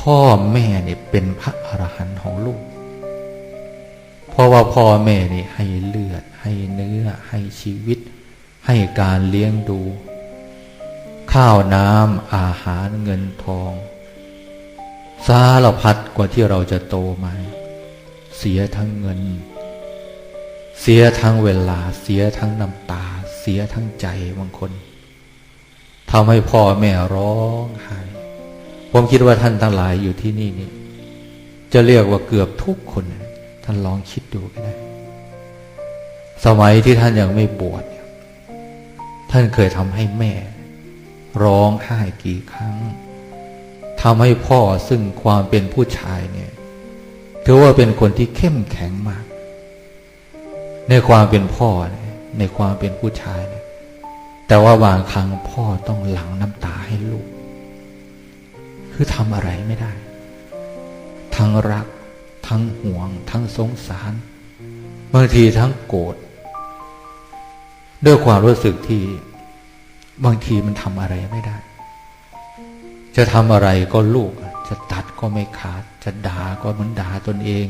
พ่อแม่เนี่ยเป็นพระอรหันต์ของลูก เพราะว่าพ่อแม่นี่ให้เลือด ให้เนื้อ ให้ชีวิต ให้การเลี้ยงดู ข้าวน้ำอาหารเงินทองสารพัดกว่าที่เราจะโตมา เสียทั้งเงิน เสียทั้งเวลา เสียทั้งน้ำตา เสียทั้งใจบางคนทำให้พ่อแม่ร้องไห้ ผมคิดว่าท่านทั้งหลายอยู่ที่นี่นี่ จะเรียกว่าเกือบทุกคน ท่านลองคิดดูก็ได้ สมัยที่ท่านยังไม่บวชเนี่ยท่านเคยทำให้แม่ ร้องไห้กี่ครั้งทำให้พ่อซึ่งความเป็นผู้ชายเนี่ยถือว่าเป็นคนที่เข้มแข็งมาก ในความเป็นพ่อในความเป็นผู้ชายเนี่ยแต่ว่าบางครั้งพ่อต้องหลั่งน้ำตาให้ลูก คือทำอะไรไม่ได้ ทั้งรัก ทั้งห่วง ทั้งสงสาร บางทีทั้งโกรธด้วยความรู้สึกที่บางทีมันทำอะไรไม่ได้ จะทำอะไรก็ลูก จะตัดก็ไม่ขาด จะด่าก็เหมันด่าตนเอง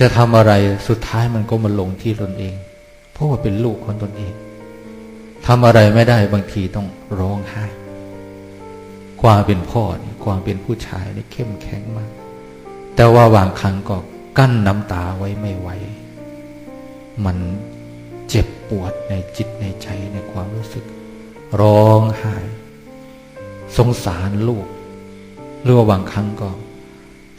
จะทำอะไรสุดท้ายมันก็มาลงที่ตนเอง เพราะว่าเป็นลูกคนตนเองทำอะไรไม่ได้บางทีต้องร้องไห้ ความเป็นพ่อนี่ความเป็นผู้ชายนี่เข้มแข็งมาก แต่ว่าบางครั้งก็กั้นน้ำตาไว้ไม่ไหวมันเจ็บปวดในจิตในใจในความรู้สึก ร้องไห้สงสารลูกหรือว่าบางครั้งก็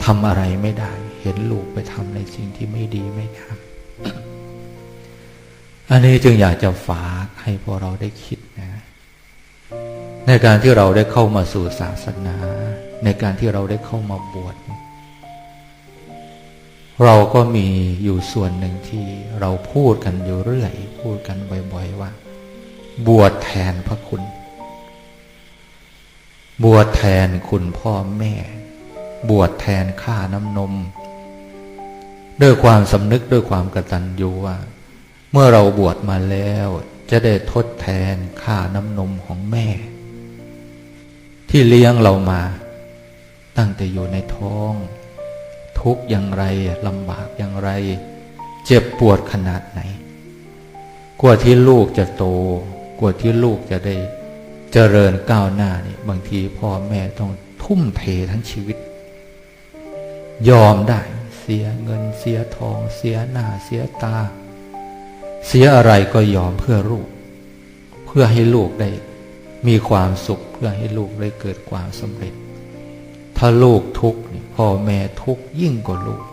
ทำอะไรไม่ได้ เห็นลูกไปทำในสิ่งที่ไม่ดีไม่งามอันนี้จึงอยากจะฝากให้พวกเราได้คิดนะ ในการที่เราได้เข้ามาสู่ศาสนา ในการที่เราได้เข้ามาบวชเราก็มีอยู่ส่วนหนึ่งที่เราพูดกันอยู่เรื่อย พูดกันบ่อยๆว่า บวชแทนพระคุณ บวชแทนคุณพ่อแม่ บวชแทนข้าน้ำนม ด้วยความสำนึกด้วยความกตัญญูว่า เมื่อเราบวชมาแล้วจะได้ทดแทนค่าน้ำนมของแม่ ที่เลี้ยงเรามา ตั้งแต่อยู่ในท้อง ทุกอย่างไรลำบากอย่างไร เจ็บปวดขนาดไหน กว่าที่ลูกจะโต กว่าที่ลูกจะได้เจริญก้าวหน้านี่บางทีพ่อแม่ต้องทุ่มเททั้งชีวิต ยอมได้เสียเงินเสียทอง เสียหน้าเสียตา เสียอะไรก็ยอมเพื่อลูก เพื่อให้ลูกได้ มีความสุขเพื่อให้ลูกได้เกิดความสำเร็จ ถ้าลูกทุกข์นี่พ่อแม่ทุกข์ยิ่งกว่าลูก